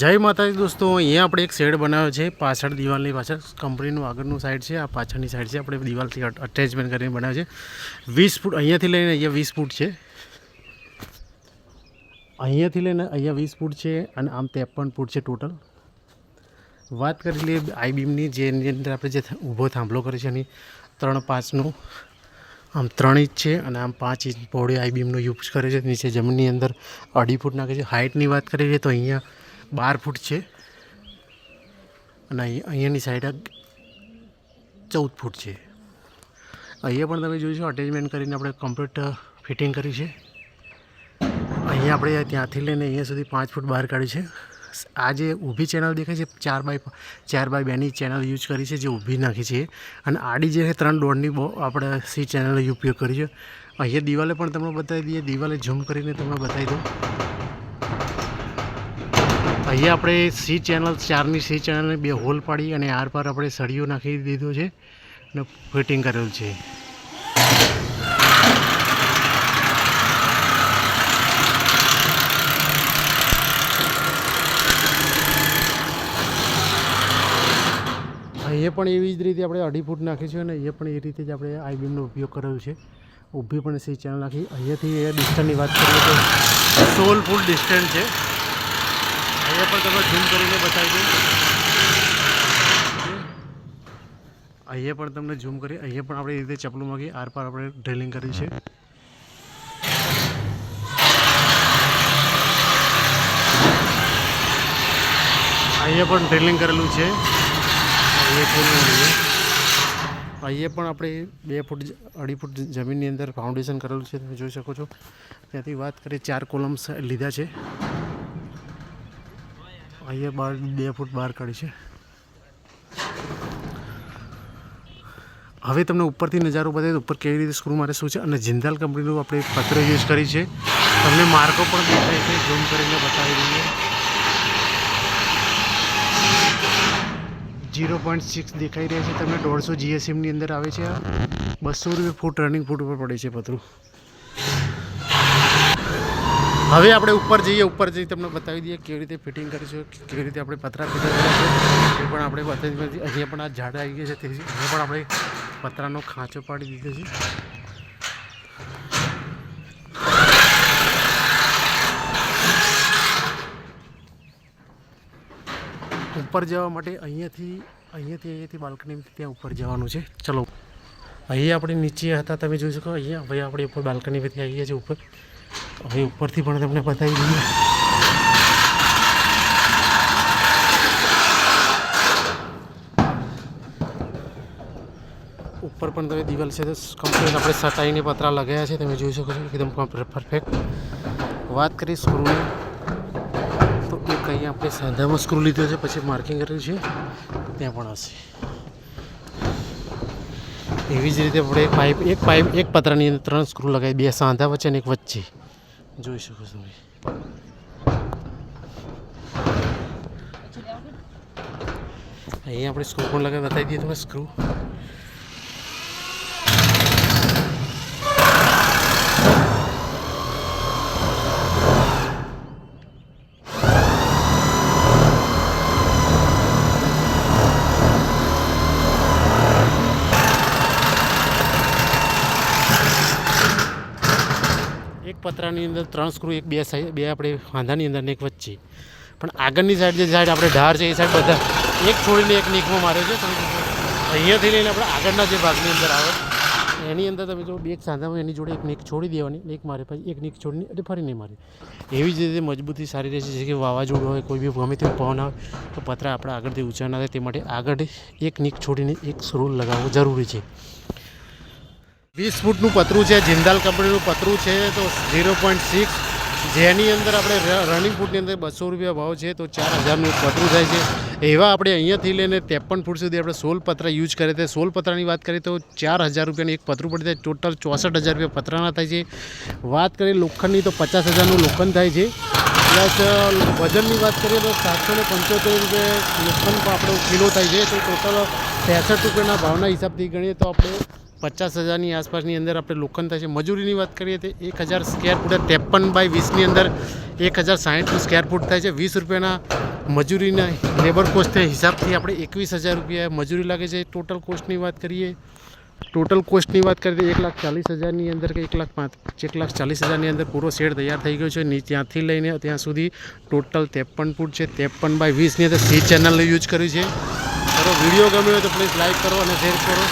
જય માતાજી દોસ્તો, અહીંયા આપણે એક શેડ બનાવ્યો છે, પાછળ દિવાલની પાછળ. કંપનીનું આગળનું સાઈડ છે, આ પાછળની સાઈડ છે. આપણે દિવાલથી અટેચમેન્ટ કરીને બનાવ્યો છે. વીસ ફૂટ અહીંયાથી લઈને અહીંયા વીસ ફૂટ છે. અહીંયાથી લઈને અહીંયા વીસ ફૂટ છે અને આમ ત્રેપન ફૂટ છે ટોટલ વાત કરી લઈએ આઈ બીમની જેની અંદર આપણે જે ઊભો થાંભલો કરીએ છે, એની ત્રણ પાંચનું. આમ ત્રણ ઇંચ છે અને આમ પાંચ ઇંચ પહોળી આઈ બીમનો યુઝ કરે છે. નીચે જમીનની અંદર અઢી ફૂટ નાખે છે. હાઇટની વાત કરીએ તો અહીંયા બાર ફૂટ છે. અને અહીં અહીંયાની સાઈડ ચૌદ ફૂટ છે. અહીંયા પણ તમે જોઈશો અટેચમેન્ટ કરીને આપણે કમ્પ્લીટ ફિટિંગ કરી છે. અહીંયા આપણે ત્યાંથી લઈને અહીંયા સુધી પાંચ ફૂટ બહાર કાઢી છે. આ જે ઊભી ચેનલ દેખાય છે, ચાર બાય ચાર બાય બેની ચેનલ યુઝ કરી છે, જે ઊભી નાખી છે. અને આડી જે છે ત્રણ દોઢની આપણે સી ચેનલનો ઉપયોગ કરી છે. અહીંયા દિવાલે પણ તમને બતાવી દઈએ, દિવાલે ઝૂમ કરીને તમને બતાવી દઉં. અહીંયા આપણે સી ચેનલ, ચારની સી ચેનલને બે હોલ પાડી અને આર પાર આપણે સળિયો નાખી દીધો છે અને ફિટિંગ કરેલું છે. અહીંયા પણ એવી જ રીતે આપણે અઢી ફૂટ નાખી છે અને અહીંયા પણ એ રીતે જ આપણે આઈ બીમનો ઉપયોગ કરેલો છે. ઊભી પણ સી ચેનલ નાખી. અહીંયાથી ડિસ્ટન્સની વાત કરીએ તો સોળ ફૂટ ડિસ્ટન્સ છે. અહીંયા પણ તમે ઝૂમ કરીને બતાવી દો અહીંયા પણ તમને ઝૂમ કરી અહીંયા પણ આપણે એ રીતે ચપલું માગી, આર પાર આપણે ડ્રિલિંગ કરી છે. અહીંયા પણ ડ્રિલિંગ કરેલું છે. અહીંયા પણ આપણે બે ફૂટ અઢી ફૂટ જમીનની અંદર ફાઉન્ડેશન કરેલું છે, તમે જોઈ શકો છો. ત્યાંથી વાત કરીએ ચાર કોલમ્સ લીધા છે. અહીંયા બાર, બે ફૂટ બહાર કાઢી છે. હવે તમને ઉપરથી નજારો બતાવી ઉપર કેવી રીતે સ્ક્રૂ મારે શું છે અને જિંદાલ કંપનીનું આપણે પત્ર યુઝ કરી છે. તમને માર્કો પણ દેખાય છે ઝૂમ કરીને બતાવી દઈએ. જીરો પોઈન્ટ સિક્સ દેખાઈ રહ્યા છે તમને, દોઢસો જીએસએમની અંદર આવે છે બસો રૂપિયા ફૂટ રનિંગ ફૂટ ઉપર પડે છે પતરું. હવે આપણે ઉપર જઈએ, ઉપર જઈ તમને બતાવી દઈએ કેવી રીતે ફિટિંગ કરીશું કેવી રીતે આપણે પતરા ફિટિંગ કરીશું એ પણ આપણે બતાવી દઈએ અહીંયા પણ આ ઝાડ આવી ગયા છે તેથી અહીંયા પણ આપણે પતરાનો ખાંચો પાડી દીધો છે. ઉપર જવા માટે અહીંયાથી અહીંયાથી અહીંયાથી બાલ્કનીથી ત્યાં ઉપર જવાનું છે. ચલો. અહીંયા આપણે નીચે હતા, તમે જોઈ શકો. અહીંયા, હવે આપણે ઉપર બાલ્કનીમાંથી આવી ગયા છે ઉપર. હવે ઉપરથી પણ તમને બતાવી દઈએ. ઉપર પણ તમે દિવાલ છે તો કમ્પ્લીટ આપણે સટાઈને પતરા લગાવ્યા છે, તમે જોઈ શકો છો. એકદમ પરફેક્ટ વાત કરીએ સ્ક્રૂની તો એક અહીંયા આપણે સાંધામાં સ્ક્રૂ લીધો છે, પછી માર્કિંગ કર્યું છે, ત્યાં પણ હશે. એવી જ રીતે આપણે પાઇપ એક પાઇપ એક પતરાની અંદર ત્રણ સ્ક્રૂ લગાવી, બે સાંધા વચ્ચે અને એક વચ્ચે. જોઈ શકો છો અહીંયા આપણે સ્ક્રૂ પણ લગાવી બતાવી દઈએ તમે સ્ક્રૂ એક પતરાની અંદર ત્રણ સ્ક્રૂ, એક બે સાઈડ બે આપણે વાંધાની અંદર ને એક વચ્ચે. પણ આગળની સાઈડ જે સાઈડ આપણે ઢાર છે, એ સાઈડ બધા એક છોડીને એક નીકમાં મારે છે અહીંયાથી લઈને આપણે આગળના જે ભાગની અંદર આવે, એની અંદર તમે જો બે એક સાંધામાં એની જોડે એક નીક છોડી દેવાની એક મારે પછી એક નીક છોડીને એટલે ફરી નહીં મારે. એવી જ રીતે મજબૂતી સારી રહેશે, જે કે વાવાઝોડું હોય, કોઈ બી ગમે તેવું પવન આવે, તો પતરા આપણા આગળથી ઊંચા ના થાય તે માટે આગળ એક નીક છોડીને એક સ્ક્રૂ લગાવવો જરૂરી છે. વીસ ફૂટનું પતરું છે, જિંદાલ કંપનીનું પતરું છે, તો ઝીરો પોઈન્ટ સિક્સ. જેની અંદર આપણે રનિંગ ફૂટની અંદર બસો રૂપિયા ભાવ છે, તો ચાર હજારનું પતરું થાય છે. એવા આપણે અહીંયાથી લઈને ત્રેપન ફૂટ સુધી આપણે સોલ પતરા યુઝ કરીએ તો સોલ પતરાની વાત કરીએ તો ચાર હજાર રૂપિયાનું એક પતરું પડી જાય ટોટલ ચોસઠ હજાર રૂપિયા પતરાના થાય છે. વાત કરીએ લોખંડની, તો પચાસ હજારનું લોખંડ થાય છે. પ્લસ વજનની વાત કરીએ તો સાતસો ને પંચોતેર રૂપિયા લોખંડ આપણો કિલો થાય છે. તો ટોટલ, ત્રેસઠ રૂપિયાના ભાવના હિસાબથી ગણીએ તો આપણે પચાસ હજારની આસપાસની અંદર આપણે લોખંડ થાય છે. મજૂરીની વાત કરીએ તો એક હજાર સ્કેર ફૂટ ત્રેપન બાય વીસની અંદર એક હજાર સાહીઠનું સ્કેર ફૂટ થાય છે. વીસ રૂપિયાના મજૂરીના લેબર કોસ્ટના હિસાબથી આપણે એકવીસ હજાર રૂપિયા મજૂરી લાગે છે. ટોટલ કોસ્ટની વાત કરીએ ટોટલ કોસ્ટની વાત કરીએ તો એક લાખ ચાલીસ હજારની અંદર કે એક લાખ પાંચ, એક લાખ ચાલીસ હજારની અંદર પૂરો શેડ તૈયાર થઈ ગયો છે. ત્યાંથી લઈને ત્યાં સુધી ટોટલ ત્રેપન ફૂટ છે. ત્રેપન બાય વીસની અંદર સી ચેનલ યુઝ કરી છે. મારો વીડિયો ગમ્યો હોય તો પ્લીઝ લાઇક કરો અને શેર કરો.